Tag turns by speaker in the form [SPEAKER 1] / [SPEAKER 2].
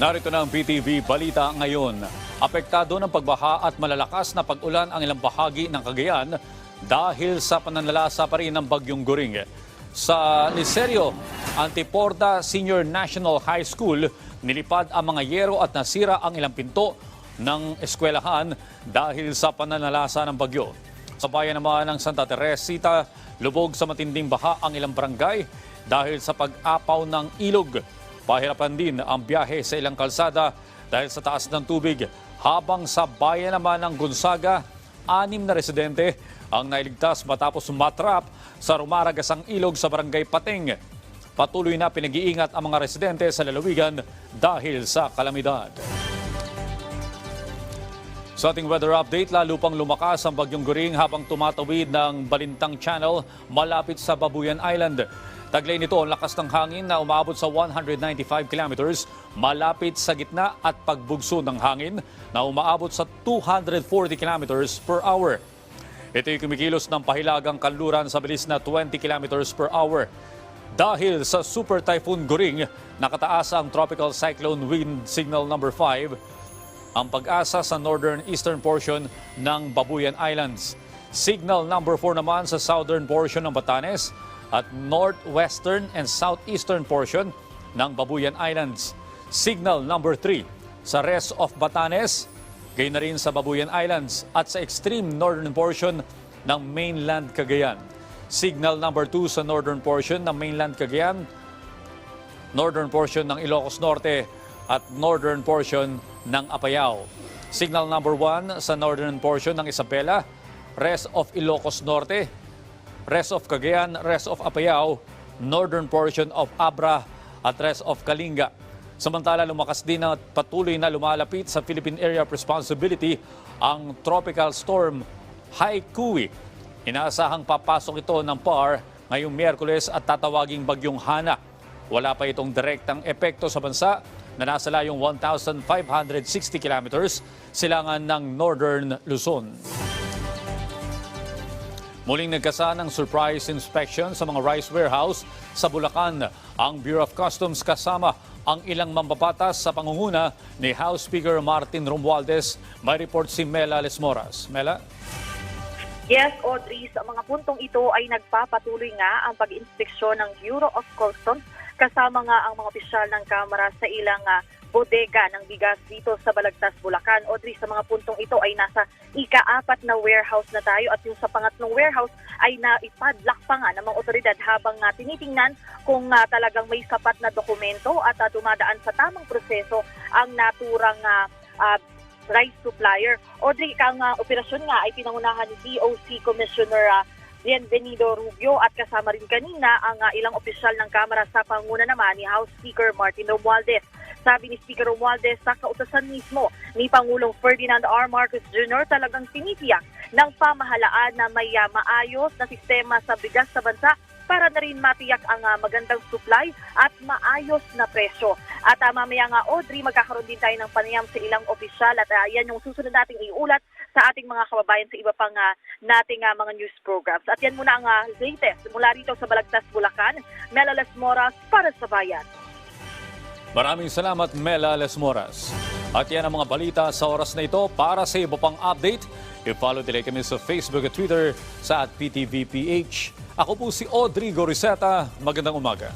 [SPEAKER 1] Narito na ang PTV Balita ngayon. Apektado ng pagbaha at malalakas na pag-ulan ang ilang bahagi ng Cagayan dahil sa pananalasa pa rin ng bagyong Goring. Sa Liserio, Antiporta Senior National High School, nilipad ang mga yero at nasira ang ilang pinto ng eskwelahan dahil sa pananalasa ng bagyo. Sa bayan naman ng Santa Teresita, lubog sa matinding baha ang ilang barangay dahil sa pag-apaw ng ilog. Pahirapan din ang biyahe sa ilang kalsada dahil sa taas ng tubig. Habang sa bayan naman ng Gonzaga, anim na residente ang nailigtas matapos matrap sa rumaragasang ilog sa barangay Pating. Patuloy na pinag-iingat ang mga residente sa lalawigan dahil sa kalamidad. Sa ating weather update, lalo pang lumakas ang bagyong Goring habang tumatawid ng Balintang Channel malapit sa Babuyan Island. Taglay nito ang lakas ng hangin na umabot sa 195 kilometers malapit sa gitna at pagbugso ng hangin na umaabot sa 240 kilometers per hour. Ito'y kumikilos ng pahilagang kanluran sa bilis na 20 kilometers per hour. Dahil sa Super Typhoon Goring, nakataas ang Tropical Cyclone Wind Signal number 5 ang pag-asa sa northern eastern portion ng Babuyan Islands. Signal number 4 naman sa southern portion ng Batanes at northwestern and southeastern portion ng Babuyan Islands. Signal number 3 sa rest of Batanes, gayon na rin sa Babuyan Islands at sa extreme northern portion ng mainland Cagayan. Signal number 2 sa northern portion ng mainland Cagayan, northern portion ng Ilocos Norte at northern portion ng Apayao. Signal number 1 sa northern portion ng Isabela, rest of Ilocos Norte, rest of Cagayan, rest of Apayao, northern portion of Abra at rest of Kalinga. Samantala, lumakas din at patuloy na lumalapit sa Philippine Area of Responsibility ang tropical storm Haikui. Inaasahang papasok ito ng PAR ngayong Miyerkules at tatawaging bagyong Hana. Wala pa itong direktang epekto sa bansa na nasa layong 1,560 kilometers silangan ng Northern Luzon. Muling nagkasa ng surprise inspection sa mga rice warehouse sa Bulacan. Ang Bureau of Customs kasama ang ilang mambabatas sa pangunguna ni House Speaker Martin Romualdez. May report si Mela Lesmoras. Mela?
[SPEAKER 2] Yes, Audrey, sa mga puntong ito ay nagpapatuloy nga ang pag-inspeksyon ng Bureau of Customs kasama nga ang mga opisyal ng Kamara sa ilang ah, bodega ng bigas dito sa Balagtas, Bulacan. Audrey, sa mga puntong ito ay nasa ika-apat na warehouse na tayo at yung sa pangatlong warehouse ay naipadlock pa nga ng mga otoridad habang nga tinitingnan kung ah, talagang may sapat na dokumento at ah, dumadaan sa tamang proseso ang naturang ah, ah, rice supplier. Audrey, kang uh, operasyon nga ay pinangunahan ni DOC Commissioner uh, Bienvenido Rubio at kasama rin kanina ang uh, ilang opisyal ng Kamara sa panguna naman ni House Speaker Martin Romualdez. Sabi ni Speaker Romualdez sa kautosan mismo ni Pangulong Ferdinand R. Marcos Jr. talagang tinitiyak ng pamahalaan na may uh, maayos na sistema sa bigas sa bansa para na rin matiyak ang uh, magandang supply at maayos na presyo. At uh, mamaya nga, Audrey, magkakaroon din tayo ng panayam sa ilang opisyal at uh, yan yung susunod nating iulat sa ating mga kababayan sa iba pang uh, nating uh, mga news programs. At yan muna ang uh, latest mula rito sa Balagtas, Bulacan. Mela Las Moras para sa Bayan.
[SPEAKER 1] Maraming salamat Mela Lesmoras. At yan ang mga balita sa oras na ito. Para sa iba pang update, i-follow nila kami sa Facebook at Twitter sa at PTVPH. Ako po si Audrey Goriseta. Magandang umaga.